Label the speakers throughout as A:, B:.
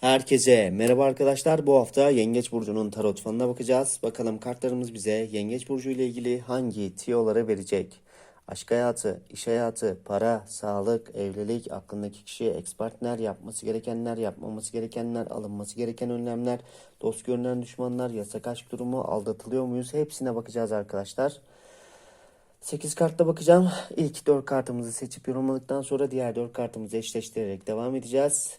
A: Herkese merhaba arkadaşlar. Bu hafta Yengeç Burcu'nun tarot falına bakacağız. Bakalım kartlarımız bize Yengeç Burcu ile ilgili hangi tiyoları verecek? Aşk hayatı, iş hayatı, para, sağlık, evlilik, aklındaki kişi, ex partner, yapması gerekenler, yapmaması gerekenler, alınması gereken önlemler, dost görünen düşmanlar, yasak aşk durumu, aldatılıyor muyuz? Hepsine bakacağız arkadaşlar. 8 kartla bakacağım. İlk 4 kartımızı seçip yorumladıktan sonra diğer 4 kartımızı eşleştirerek devam edeceğiz.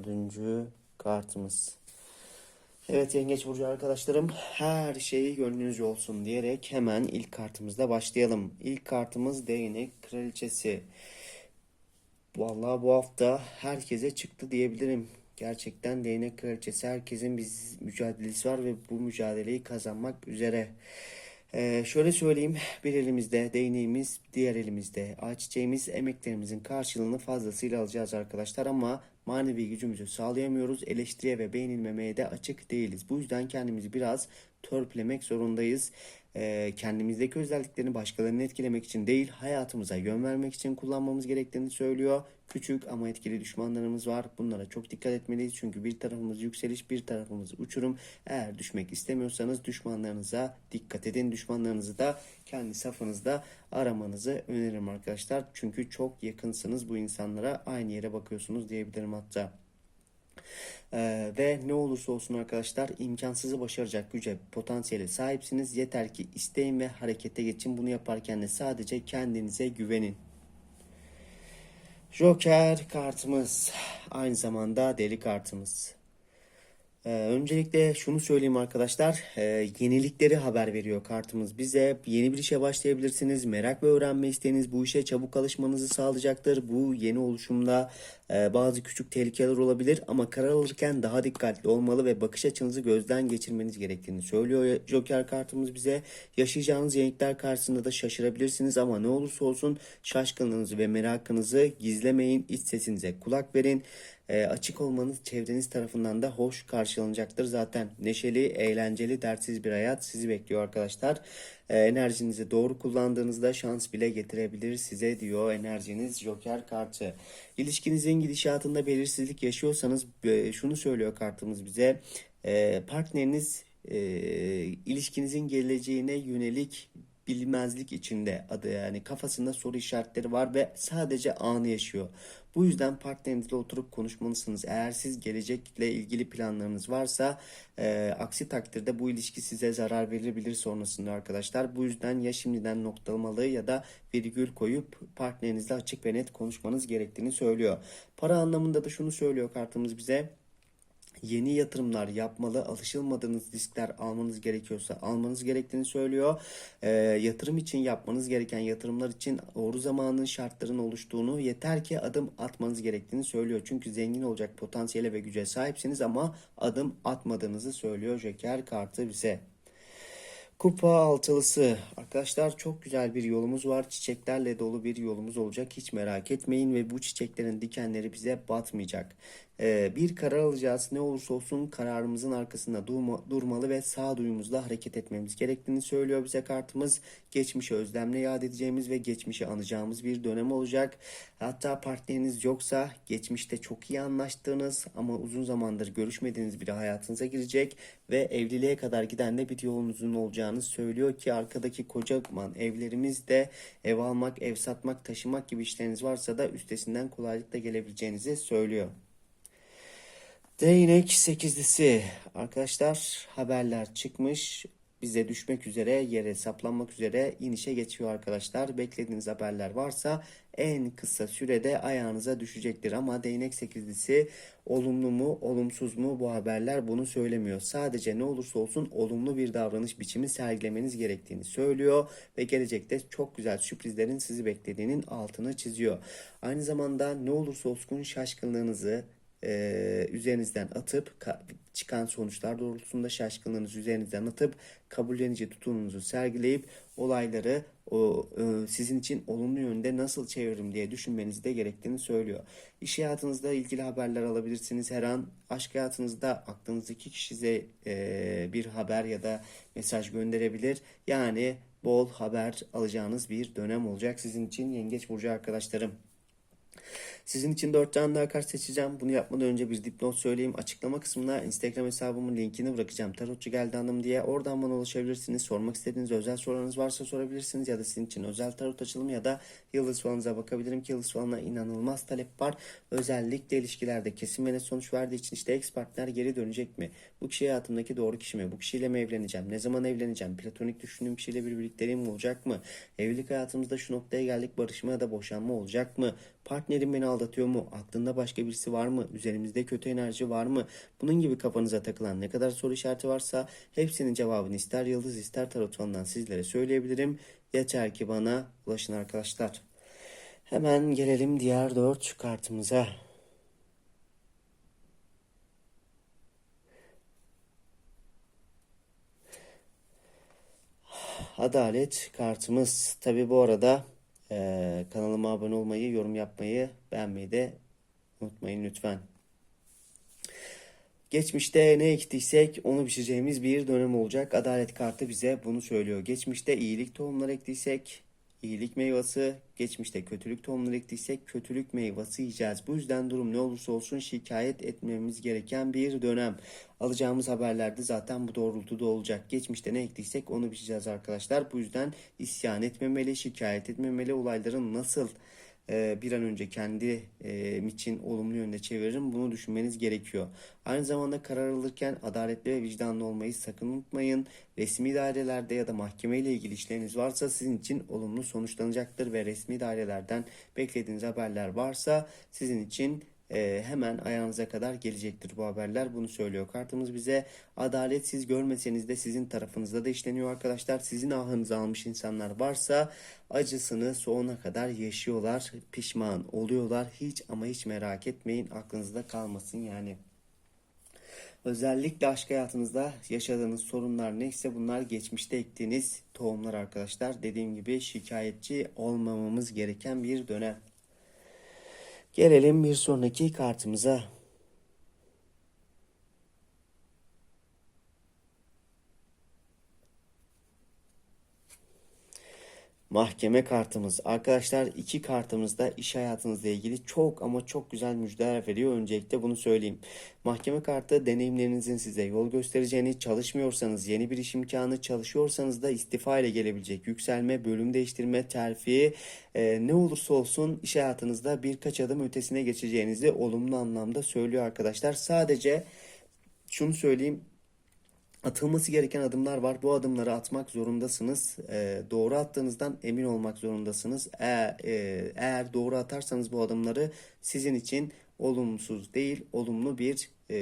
A: Dördüncü kartımız. Evet Yengeç Burcu arkadaşlarım her şeyi gönlünüzce olsun diyerek hemen ilk kartımızla başlayalım. İlk kartımız değnek kraliçesi. Vallahi bu hafta herkese çıktı diyebilirim. Gerçekten değnek kraliçesi herkesin bir mücadelesi var ve bu mücadeleyi kazanmak üzere. Ee, şöyle söyleyeyim bir elimizde değneğimiz diğer elimizde ayçiçeğimiz emeklerimizin karşılığını fazlasıyla alacağız arkadaşlar ama manevi gücümüzü sağlayamıyoruz eleştiriye ve beğenilmemeye de açık değiliz. Bu yüzden kendimizi biraz törpülemek zorundayız. Ee, kendimizdeki özelliklerini başkalarını etkilemek için değil hayatımıza yön vermek için kullanmamız gerektiğini söylüyor. Küçük ama etkili düşmanlarımız var. Bunlara çok dikkat etmeliyiz. Çünkü bir tarafımız yükseliş, bir tarafımız uçurum. Eğer düşmek istemiyorsanız düşmanlarınıza dikkat edin. Düşmanlarınızı da kendi safınızda aramanızı öneririm arkadaşlar. Çünkü çok yakınsınız bu insanlara. Aynı yere bakıyorsunuz diyebilirim hatta. Ee, ve ne olursa olsun arkadaşlar imkansızı başaracak güce, potansiyele sahipsiniz. Yeter ki isteyin ve harekete geçin. Bunu yaparken de sadece kendinize güvenin. Joker kartımız. Aynı zamanda deli kartımız. Ee, öncelikle şunu söyleyeyim arkadaşlar. Ee, yenilikleri haber veriyor kartımız bize. Yeni bir işe başlayabilirsiniz. Merak ve öğrenme isteğiniz bu işe çabuk alışmanızı sağlayacaktır. Bu yeni oluşumda e, bazı küçük tehlikeler olabilir ama karar alırken daha dikkatli olmalı ve bakış açınızı gözden geçirmeniz gerektiğini söylüyor Joker kartımız bize. Yaşayacağınız yenilikler karşısında da şaşırabilirsiniz ama ne olursa olsun şaşkınlığınızı ve merakınızı gizlemeyin. İç sesinize kulak verin e, açık olmanız çevreniz tarafından da hoş karşılanacaktır. Zaten neşeli, eğlenceli, dertsiz bir hayat sizi bekliyor arkadaşlar. E, enerjinizi doğru kullandığınızda şans bile getirebilir size diyor enerjiniz Joker kartı. İlişkinizin gidişatında belirsizlik yaşıyorsanız e, şunu söylüyor kartımız bize. E, partneriniz ilişkinizin geleceğine yönelik bilmezlik içinde adı yani kafasında soru işaretleri var ve sadece anı yaşıyor. Bu yüzden partnerinizle oturup konuşmalısınız. Eğer siz gelecekle ilgili planlarınız varsa e, aksi takdirde bu ilişki size zarar verebilir sonrasında arkadaşlar. Bu yüzden ya şimdiden noktalamalı ya da virgül koyup partnerinizle açık ve net konuşmanız gerektiğini söylüyor. Para anlamında da şunu söylüyor kartımız bize yeni yatırımlar yapmalı, alışılmadığınız riskler almanız gerekiyorsa almanız gerektiğini söylüyor. E, yatırım için yapmanız gereken yatırımlar için doğru zamanın şartların oluştuğunu yeter ki adım atmanız gerektiğini söylüyor. Çünkü zengin olacak potansiyele ve güce sahipsiniz ama adım atmadığınızı söylüyor Joker kartı bize. Kupa altılısı. Arkadaşlar çok güzel bir yolumuz var. Çiçeklerle dolu bir yolumuz olacak. Hiç merak etmeyin ve bu çiçeklerin dikenleri bize batmayacak. Ee, bir karar alacağız. Ne olursa olsun kararımızın arkasında durma, durmalı ve sağduyumuzla hareket etmemiz gerektiğini söylüyor bize kartımız. Geçmişi özlemle yad edeceğimiz ve geçmişi anacağımız bir dönem olacak. Hatta partneriniz yoksa geçmişte çok iyi anlaştığınız ama uzun zamandır görüşmediğiniz biri hayatınıza girecek ve evliliğe kadar giden de bir yolunuzun olacağını söylüyor ki arkadaki kocaman evlerimizde ev almak, ev satmak, taşımak gibi işleriniz varsa da üstesinden kolaylıkla gelebileceğinizi söylüyor. Değnek sekizlisi. Arkadaşlar haberler çıkmış. bize düşmek üzere, yere saplanmak üzere inişe geçiyor arkadaşlar. Beklediğiniz haberler varsa en kısa sürede ayağınıza düşecektir. Ama değnek sekizlisi olumlu mu, olumsuz mu bu haberler bunu söylemiyor. Sadece ne olursa olsun olumlu bir davranış biçimi sergilemeniz gerektiğini söylüyor ve gelecekte çok güzel sürprizlerin sizi beklediğinin altını çiziyor. Aynı zamanda ne olursa olsun şaşkınlığınızı e, üzerinizden atıp ka- çıkan sonuçlar doğrultusunda şaşkınlığınızı üzerinizden atıp kabullenici tutumumuzu sergileyip olayları o e, sizin için olumlu yönde nasıl çeviririm diye düşünmeniz de gerektiğini söylüyor. İş hayatınızda ilgili haberler alabilirsiniz. Her an aşk hayatınızda aklınızdaki kişi size e, bir haber ya da mesaj gönderebilir. Yani bol haber alacağınız bir dönem olacak sizin için Yengeç Burcu arkadaşlarım. Sizin için 4 tane daha kart seçeceğim. Bunu yapmadan önce bir dipnot söyleyeyim. Açıklama kısmına Instagram hesabımın linkini bırakacağım. Tarotçu geldi hanım diye. Oradan bana ulaşabilirsiniz. Sormak istediğiniz özel sorularınız varsa sorabilirsiniz. Ya da sizin için özel tarot açılımı ya da yıldız falanıza bakabilirim ki yıldız falına inanılmaz talep var. Özellikle ilişkilerde kesin ve net sonuç verdiği için işte ex partner geri dönecek mi? Bu kişi hayatımdaki doğru kişi mi? Bu kişiyle mi evleneceğim? Ne zaman evleneceğim? Platonik düşündüğüm kişiyle bir birlikteliğim olacak mı? Evlilik hayatımızda şu noktaya geldik barışma ya da boşanma olacak mı? Partnerim beni aldatıyor mu? Aklında başka birisi var mı? Üzerimizde kötü enerji var mı? Bunun gibi kafanıza takılan ne kadar soru işareti varsa hepsinin cevabını ister yıldız ister tarot falından sizlere söyleyebilirim. Yeter ki bana ulaşın arkadaşlar. Hemen gelelim diğer dört kartımıza. Adalet kartımız. Tabi bu arada kanalıma abone olmayı, yorum yapmayı, beğenmeyi de unutmayın lütfen. Geçmişte ne ektiysek onu biçeceğimiz bir dönem olacak. Adalet kartı bize bunu söylüyor. Geçmişte iyilik tohumları ektiysek iyilik meyvesi, geçmişte kötülük tohumları ektiysek kötülük meyvesi yiyeceğiz. Bu yüzden durum ne olursa olsun şikayet etmemiz gereken bir dönem. Alacağımız haberlerde zaten bu doğrultuda olacak. Geçmişte ne ektiysek onu biçeceğiz arkadaşlar. Bu yüzden isyan etmemeli, şikayet etmemeli. Olayların nasıl bir an önce kendi e, için olumlu yönde çeviririm bunu düşünmeniz gerekiyor. Aynı zamanda karar alırken adaletli ve vicdanlı olmayı sakın unutmayın. Resmi dairelerde ya da mahkeme ile ilgili işleriniz varsa sizin için olumlu sonuçlanacaktır ve resmi dairelerden beklediğiniz haberler varsa sizin için e, hemen ayağınıza kadar gelecektir bu haberler. Bunu söylüyor kartımız bize. Adalet siz görmeseniz de sizin tarafınızda da işleniyor arkadaşlar. Sizin ahınızı almış insanlar varsa acısını sonuna kadar yaşıyorlar. Pişman oluyorlar. Hiç ama hiç merak etmeyin. Aklınızda kalmasın yani. Özellikle aşk hayatınızda yaşadığınız sorunlar neyse bunlar geçmişte ektiğiniz tohumlar arkadaşlar. Dediğim gibi şikayetçi olmamamız gereken bir dönem. Gelelim bir sonraki kartımıza. Mahkeme kartımız. Arkadaşlar iki kartımız da iş hayatınızla ilgili çok ama çok güzel müjdeler veriyor. Öncelikle bunu söyleyeyim. Mahkeme kartı deneyimlerinizin size yol göstereceğini, çalışmıyorsanız yeni bir iş imkanı, çalışıyorsanız da istifa ile gelebilecek yükselme, bölüm değiştirme, terfi e, ne olursa olsun iş hayatınızda birkaç adım ötesine geçeceğinizi olumlu anlamda söylüyor arkadaşlar. Sadece şunu söyleyeyim atılması gereken adımlar var. Bu adımları atmak zorundasınız. Ee, doğru attığınızdan emin olmak zorundasınız. Eğer, e, eğer doğru atarsanız bu adımları sizin için olumsuz değil, olumlu bir e,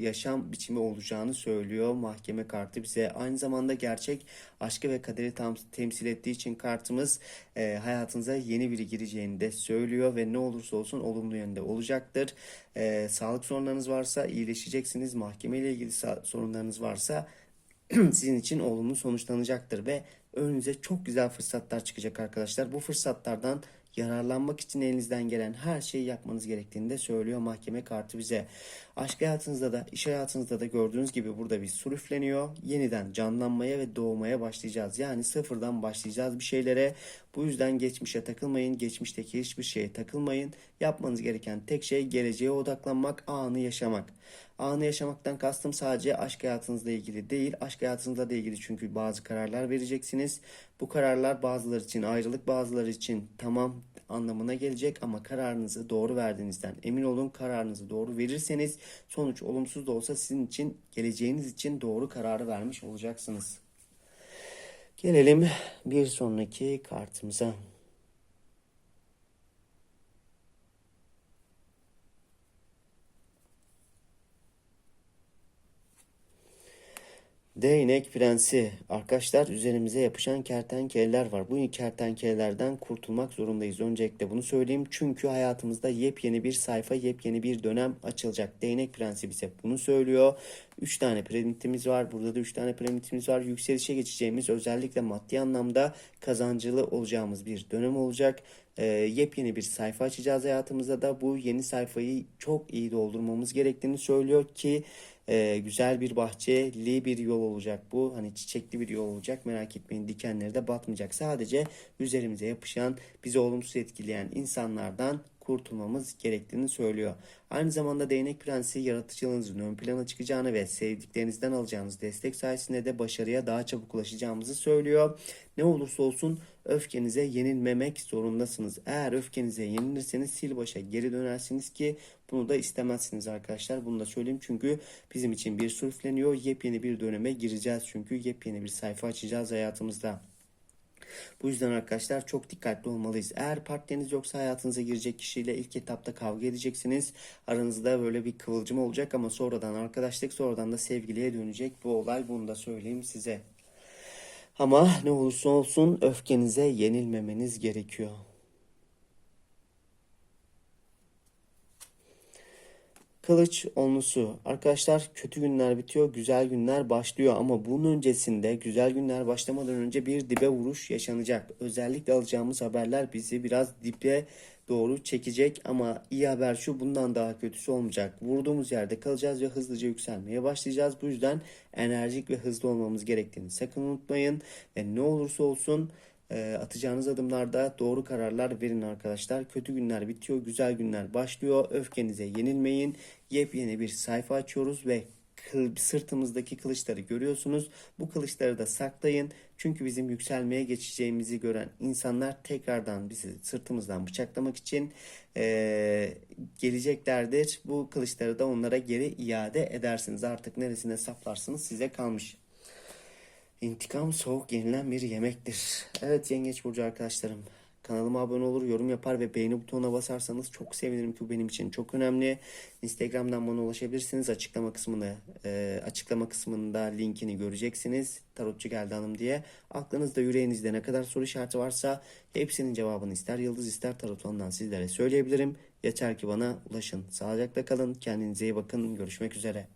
A: yaşam biçimi olacağını söylüyor mahkeme kartı bize. Aynı zamanda gerçek aşkı ve kaderi tam, temsil ettiği için kartımız e, hayatınıza yeni biri gireceğini de söylüyor ve ne olursa olsun olumlu yönde olacaktır. E, sağlık sorunlarınız varsa iyileşeceksiniz. Mahkeme ile ilgili sorunlarınız varsa sizin için olumlu sonuçlanacaktır ve önünüze çok güzel fırsatlar çıkacak arkadaşlar. Bu fırsatlardan yararlanmak için elinizden gelen her şeyi yapmanız gerektiğini de söylüyor mahkeme kartı bize. Aşk hayatınızda da iş hayatınızda da gördüğünüz gibi burada bir sur üfleniyor. Yeniden canlanmaya ve doğmaya başlayacağız. Yani sıfırdan başlayacağız bir şeylere. Bu yüzden geçmişe takılmayın. Geçmişteki hiçbir şeye takılmayın. Yapmanız gereken tek şey geleceğe odaklanmak, anı yaşamak. Anı yaşamaktan kastım sadece aşk hayatınızla ilgili değil. Aşk hayatınızla da ilgili çünkü bazı kararlar vereceksiniz. Bu kararlar bazıları için ayrılık, bazıları için tamam anlamına gelecek ama kararınızı doğru verdiğinizden emin olun. Kararınızı doğru verirseniz sonuç olumsuz da olsa sizin için geleceğiniz için doğru kararı vermiş olacaksınız. Gelelim bir sonraki kartımıza. Değnek prensi. Arkadaşlar üzerimize yapışan kertenkeleler var. Bu kertenkelelerden kurtulmak zorundayız. Öncelikle bunu söyleyeyim. Çünkü hayatımızda yepyeni bir sayfa, yepyeni bir dönem açılacak. Değnek prensi bize bunu söylüyor. 3 tane piramidimiz var. Burada da 3 tane piramidimiz var. Yükselişe geçeceğimiz özellikle maddi anlamda kazancılı olacağımız bir dönem olacak. Ee, yepyeni bir sayfa açacağız hayatımızda da bu yeni sayfayı çok iyi doldurmamız gerektiğini söylüyor ki e, güzel bir bahçeli bir yol olacak bu. Hani çiçekli bir yol olacak. Merak etmeyin dikenleri de batmayacak. Sadece üzerimize yapışan, bizi olumsuz etkileyen insanlardan kurtulmamız gerektiğini söylüyor. Aynı zamanda değnek prensi yaratıcılığınızın ön plana çıkacağını ve sevdiklerinizden alacağınız destek sayesinde de başarıya daha çabuk ulaşacağımızı söylüyor. Ne olursa olsun öfkenize yenilmemek zorundasınız. Eğer öfkenize yenilirseniz sil başa geri dönersiniz ki bunu da istemezsiniz arkadaşlar. Bunu da söyleyeyim çünkü bizim için bir sürüfleniyor. Yepyeni bir döneme gireceğiz çünkü yepyeni bir sayfa açacağız hayatımızda. Bu yüzden arkadaşlar çok dikkatli olmalıyız. Eğer partneriniz yoksa hayatınıza girecek kişiyle ilk etapta kavga edeceksiniz. Aranızda böyle bir kıvılcım olacak ama sonradan arkadaşlık sonradan da sevgiliye dönecek bu olay. Bunu da söyleyeyim size. Ama ne olursa olsun öfkenize yenilmemeniz gerekiyor. Kılıç onlusu. Arkadaşlar kötü günler bitiyor, güzel günler başlıyor ama bunun öncesinde güzel günler başlamadan önce bir dibe vuruş yaşanacak. Özellikle alacağımız haberler bizi biraz dibe doğru çekecek ama iyi haber şu bundan daha kötüsü olmayacak. Vurduğumuz yerde kalacağız ve hızlıca yükselmeye başlayacağız. Bu yüzden enerjik ve hızlı olmamız gerektiğini sakın unutmayın. Ve ne olursa olsun e, atacağınız adımlarda doğru kararlar verin arkadaşlar. Kötü günler bitiyor, güzel günler başlıyor. Öfkenize yenilmeyin. Yepyeni bir sayfa açıyoruz ve sırtımızdaki kılıçları görüyorsunuz. Bu kılıçları da saklayın. Çünkü bizim yükselmeye geçeceğimizi gören insanlar tekrardan bizi sırtımızdan bıçaklamak için e, geleceklerdir. Bu kılıçları da onlara geri iade edersiniz. Artık neresine saplarsınız size kalmış. İntikam soğuk yenilen bir yemektir. Evet Yengeç Burcu arkadaşlarım. Kanalıma abone olur, yorum yapar ve beğeni butonuna basarsanız çok sevinirim ki bu benim için çok önemli. Instagram'dan bana ulaşabilirsiniz. Açıklama kısmını e, açıklama kısmında linkini göreceksiniz. Tarotçu geldi hanım diye. Aklınızda yüreğinizde ne kadar soru işareti varsa hepsinin cevabını ister yıldız ister tarot sizlere söyleyebilirim. Yeter ki bana ulaşın. Sağlıcakla kalın. Kendinize iyi bakın. Görüşmek üzere.